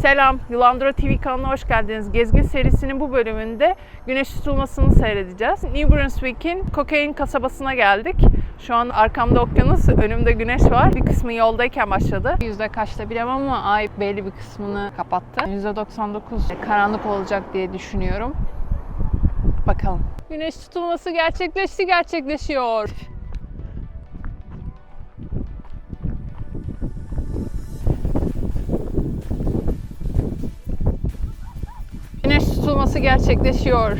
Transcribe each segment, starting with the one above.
Selam, Yılandıra TV kanalına hoş geldiniz. Gezgin serisinin bu bölümünde güneş tutulmasını seyredeceğiz. New Brunswick'in Cocaine kasabasına geldik. Şu an arkamda okyanus, önümde güneş var. Bir kısmı yoldayken başladı. Yüzde kaçta bilemem ama ay belli bir kısmını kapattı. Yüzde 99 karanlık olacak diye düşünüyorum. Bakalım. Güneş tutulması gerçekleşti, gerçekleşiyor. Tutulması gerçekleşiyor.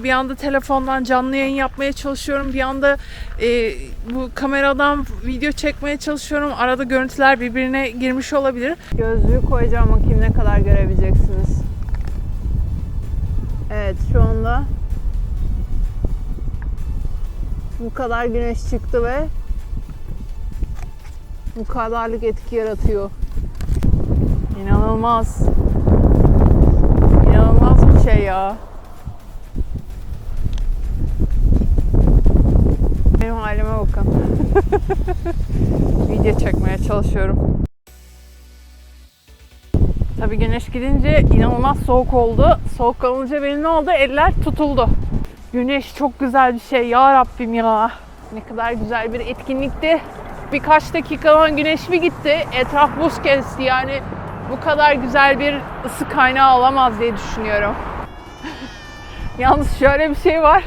Bir anda telefondan canlı yayın yapmaya çalışıyorum. Bir anda e, bu kameradan video çekmeye çalışıyorum. Arada görüntüler birbirine girmiş olabilir. Gözlüğü koyacağım bakayım ne kadar görebileceksiniz. Evet şu anda bu kadar güneş çıktı ve bu kadarlık etki yaratıyor. İnanılmaz. İnanılmaz bir şey ya. Benim halime bakın. Video çekmeye çalışıyorum. Tabii güneş gidince inanılmaz soğuk oldu. Soğuk kalınca benim ne oldu? Eller tutuldu. Güneş çok güzel bir şey ya Rabbim ya. Ne kadar güzel bir etkinlikti. Birkaç dakikalığına güneş bir gitti. Etraf buz kesti yani bu kadar güzel bir ısı kaynağı olamaz diye düşünüyorum. Yalnız şöyle bir şey var.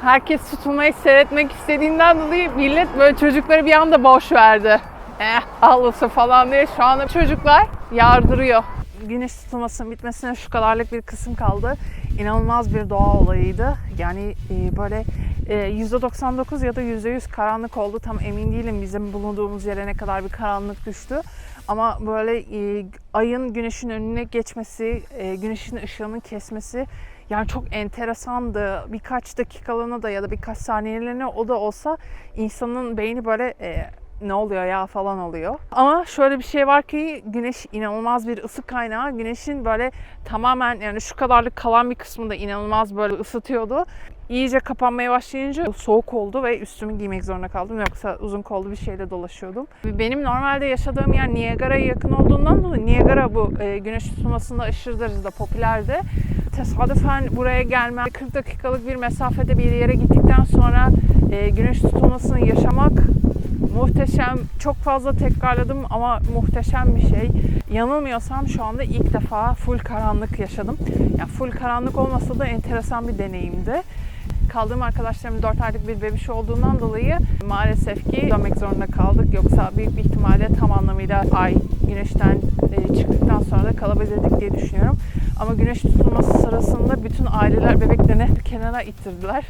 Herkes tutulmayı seyretmek istediğinden dolayı millet böyle çocukları bir anda boş verdi. Eh ağlasın falan diye şu anda çocuklar yardırıyor. Güneş tutulmasının bitmesine şu kadarlık bir kısım kaldı. İnanılmaz bir doğa olayıydı. Yani e, böyle e, %99 ya da %100 karanlık oldu. Tam emin değilim bizim bulunduğumuz yere ne kadar bir karanlık düştü. Ama böyle e, ayın güneşin önüne geçmesi, e, güneşin ışığının kesmesi yani çok enteresandı. Birkaç dakikalığına da ya da birkaç saniyeliğine o da olsa insanın beyni böyle e, ne oluyor ya falan oluyor. Ama şöyle bir şey var ki güneş inanılmaz bir ısı kaynağı. Güneşin böyle tamamen yani şu kadarlık kalan bir kısmında inanılmaz böyle ısıtıyordu. İyice kapanmaya başlayınca soğuk oldu ve üstümü giymek zorunda kaldım. Yoksa uzun kollu bir şeyle dolaşıyordum. Benim normalde yaşadığım yer Niagara'ya yakın olduğundan dolayı Niagara bu e, güneş tutulmasında aşırı derecede popülerdi. Tesadüfen buraya gelmem 40 dakikalık bir mesafede bir yere gittikten sonra e, güneş tutulmasını yaşamak muhteşem. Çok fazla tekrarladım ama muhteşem bir şey. Yanılmıyorsam şu anda ilk defa full karanlık yaşadım. Yani full karanlık olmasa da enteresan bir deneyimdi. Kaldığım arkadaşlarım 4 aylık bir bebiş olduğundan dolayı maalesef ki dönmek zorunda kaldık. Yoksa büyük bir ihtimalle tam anlamıyla ay güneşten e, çıktıktan sonra da kalabilirdik diye düşünüyorum. Ama güneş tutulması sırasında bütün aileler bebeklerini kenara ittirdiler.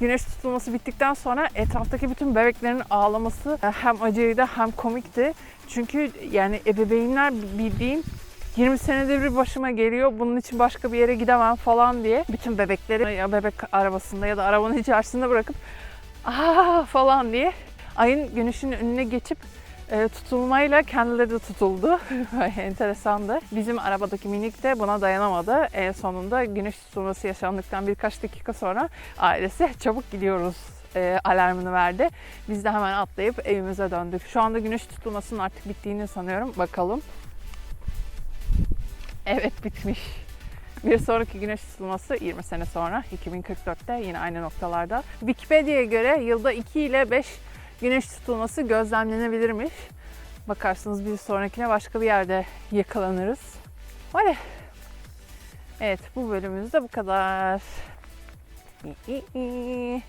Güneş tutulması bittikten sonra etraftaki bütün bebeklerin ağlaması hem acıydı hem komikti. Çünkü yani ebeveynler bildiğin 20 senedir bir başıma geliyor. Bunun için başka bir yere gidemem falan diye. Bütün bebekleri ya bebek arabasında ya da arabanın içerisinde bırakıp aa falan diye ayın güneşin önüne geçip e, tutulmayla kendileri de tutuldu. Enteresandı. Bizim arabadaki minik de buna dayanamadı. En sonunda güneş tutulması yaşandıktan birkaç dakika sonra ailesi çabuk gidiyoruz e, alarmını verdi. Biz de hemen atlayıp evimize döndük. Şu anda güneş tutulmasının artık bittiğini sanıyorum. Bakalım. Evet bitmiş. Bir sonraki güneş tutulması 20 sene sonra 2044'te yine aynı noktalarda. Wikipedia'ya göre yılda 2 ile 5 güneş tutulması gözlemlenebilirmiş. Bakarsınız bir sonrakine başka bir yerde yakalanırız. Öyle. Evet bu bölümümüz de bu kadar. İyi, iyi.